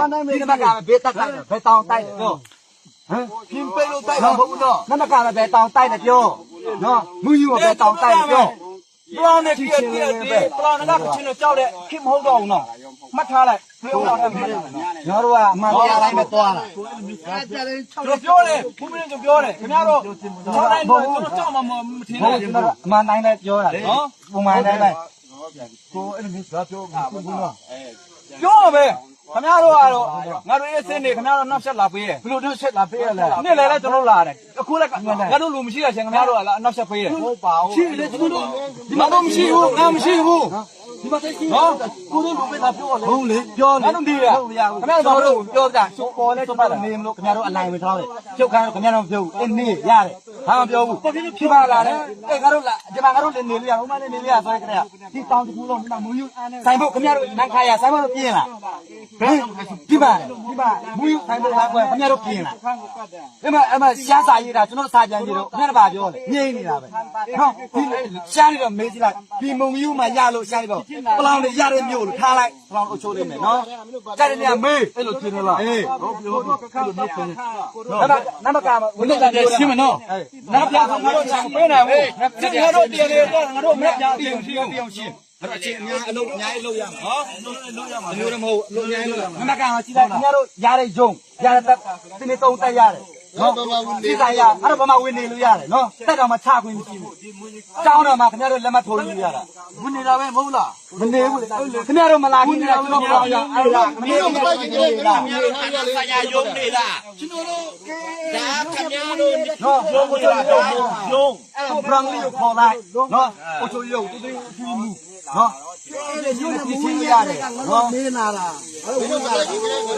မနိုင်မေးနမကဘေးတက်တယ်ဘယ်တောင်တိုက်တယ်ပြောဟမ်ပြင်းပိတ်လို့တိုက်တာမဟုတ်ဘူးနော်နမကဘယ်တောင်တိုက်တယ်ပြောနော်မူယူဘယ်တောင်တိုက်တယ်ပြောပလောင်နဲ့ပြည့်ပြည့်ပြည့်ပလောင်ကချင်းလို့ကြောက်တဲ့ခင်မဟုတ်တော့ဘူးနော်မှတ်ထားလိုက်ပြောတော့တယ်ငါတို့ကအမှန်တရားတိုင်းပဲသွားတာကျွန်တော်ပြောတယ်ဘုမင်းကျွန်ပြောတယ်ခင်ဗျားတို့ကြောက်တိုင်းတော့ကျွန်တော်ကြောက်မှမထင်ဟုတ်နဲ့ကျွန်တော်အမှန်တိုင်းပဲပြောတာနော်ပုံမှန်တိုင်းပဲကိုအဲ့လိုမျိုးပြောပြောဘူးနော်ပြောပဲ ခင်ဗျားတို့ကတော့ငါတို့ရဲ့စင်းနေခင်ဗျားတို့နောက်ဆက်လာပေးတယ်ဘလို့တို့ဆက်လာပေးရလဲနေ့လည်းလည်းကျွန်တော်လာတယ်အခုလည်းငါတို့လူမရှိတဲ့ချင်းခင်ဗျားတို့ကနောက်ဆက်ပေးတယ်ဟုတ်ပါဘူးရှိလေကျွန်တော်တို့ဒီမှာတော့မရှိဘူးငါမရှိဘူးဒီမှာသိရှိနော်ကိုတို့လူပဲလာပြောလေဟုတ်လေပြောငါတို့ဒီရဟုတ်ရဘူးခင်ဗျားတို့ပြောကြချိုးပေါ်လဲကျွန်တော်နေမလို့ခင်ဗျားတို့အလိုက်မထားတယ်ကျုပ်ခိုင်းတော့ခင်ဗျားတို့ပြောဘူးအင်းနေရတယ် ဘာမှပြောဘူးဖြစ်ပါလားလေအဲငါတို့လာဒီမှာငါတို့လည်းနေလို့ရဟိုမှာလည်းနေလို့ရဆိုရကြတယ်ဒီတောင်တကူလုံးဒီမှာမူယူဆိုင်ဖို့ခင်ဗျားတို့နိုင်ခါရဆိုင်ဖို့ပြင်းလားဘယ်ဒီပါဒီပါမူယူဆိုင်ဖို့လားကွယ်ခင်ဗျားတို့ပြင်းလားအဲ့မှာအဲ့မှာရှားစာရေးတာကျွန်တော်စာပြန်ကြည့်တော့ခင်ဗျားတို့ဘာပြောလဲငြိမ့်နေတာပဲဟုတ်ဒီရှားနေတော့မေးကြည့်လိုက်ဒီမုံယူမှာရလို့ရှားနေတော့ပလောင်တွေရတဲ့မြို့လို့ထားလိုက်ပလောင်အချိုးလေးမယ်နော်ကြတဲ့နေရာမေးအဲ့လိုပြင်းလားအေးဟုတ်ပြီဟုတ်ပြီအဲ့လိုမျိုးပြင်းနမနမကဝိနည်းတယ်ရှင်းမနော်ငါပြငါတို့ချန်ပေးနေဘူးဒီငါတို့တည်တယ်ငါတို့မက်ပြပြီးအောင်ရှင်းပြီးအောင်ရှင်းအဲ့အချင်းအများအလုပ်အများကြီးလုပ်ရမှာနော်လုပ်ရမှာမျိုးတော့မဟုတ်အလုပ်အများကြီးလုပ်ရမှာနမကကြည့်လိုက်ခင်ဗျားတို့ရတဲ့ဂျုံရတဲ့တက်ဒီနေ့သုံးတက်ရတယ် နော်ဒီဆိုင်ရအဲ့တော့ဘာမှဝင်နေလို့ရတယ်နော်တက်တော့မှချခွင့်မရှိဘူးကျောင်းတော်မှာခင်ဗျားတို့လက်မထိုးလို့ရတာဝင်နေတာပဲမဟုတ်လားမနေဘူးလေခင်ဗျားတို့မလာခင်ဗျားတို့ကျွန်တော်ပြောရအဲ့ဒါမနေဘူးမလိုက်ခင်ဗျားတို့ဆရာယုံနေလားကျွန်တော်တို့ဒါခင်ဗျားတို့နော်ဘုံဘုံရုံရုံရုံအဲ့ဘရန်လီကိုခေါ်လိုက်နော်ဘုံရုံတူတူတူမူနော်ဒီညနေစီးရတယ်နော်မင်းလာလား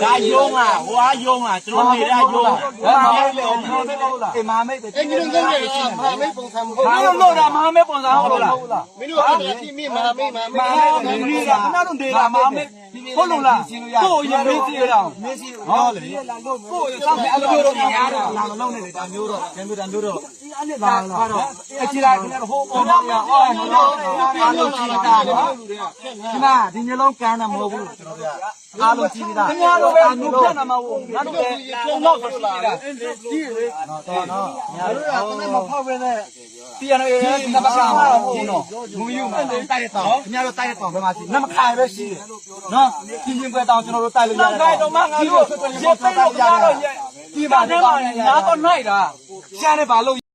ဒါယုံလားဟွာယုံလားကျွန်တော်နေတာယုံဟဲ့မမေးလေဒီလိုပဲဟုတ်လားအေးမမေးတယ်အဲ့ဒီလိုပဲရှိတယ်မဟာမိတ်ပုံစံမဟုတ်ဘာလို့လို့တာမဟာမဲပုံစံဟုတ်လားဟုတ်လားမင်းတို့အဲ့ဒါတိမိမဟာမိတ်မဟာမိမတ်ဟာမဲဒီကခင်ဗျားတို့ဒေတာမဟာမဲ ဟုတ်လို့လားကိုယ်ရမေးစီရအောင်မင်းစီဟောလေကိုယ်ရစောင့်အဲ့လိုတော့မရတာလာမလုံးနဲ့လေဒါမျိုးတော့ကျန်မျိုးဒါမျိုးတော့လာလာတော့အချီလိုက်ခင်ဗျားတို့ဟိုပုံတော့ရအော်မလို့အားလုံးကြည့်တာနော်ဒီမှာဒီမျိုးလုံးကမ်းတာမဟုတ်ဘူးကျွန်တော်တို့အားလုံးကြည့်တာခင်ဗျားတို့ပဲလူဖြတ်နာမဟုတ်ငါတို့ပဲပုံတော့ဆိုလာတာကြည့်လေတော့နော်ညာတို့ကတည်းကမဖောက်ပဲနဲ့ ပြန်ရရဲ့နမကမှာဟုတ်နော်မူယူမှာတိုက်တဲ့တောင်ခင်ဗျားတို့တိုက်တဲ့တောင်ဘယ်မှာရှိနမခါပဲရှိတယ်နော်ပြင်းပြင်းပွဲတောင်ကျွန်တော်တို့တိုက်လို့ရနောက်တယ်တိုင်းတော့မှငါတို့ရေသိတော့ရတော့ဒီပါနဲ့ငါတော့နိုင်တာရှားနေပါလို့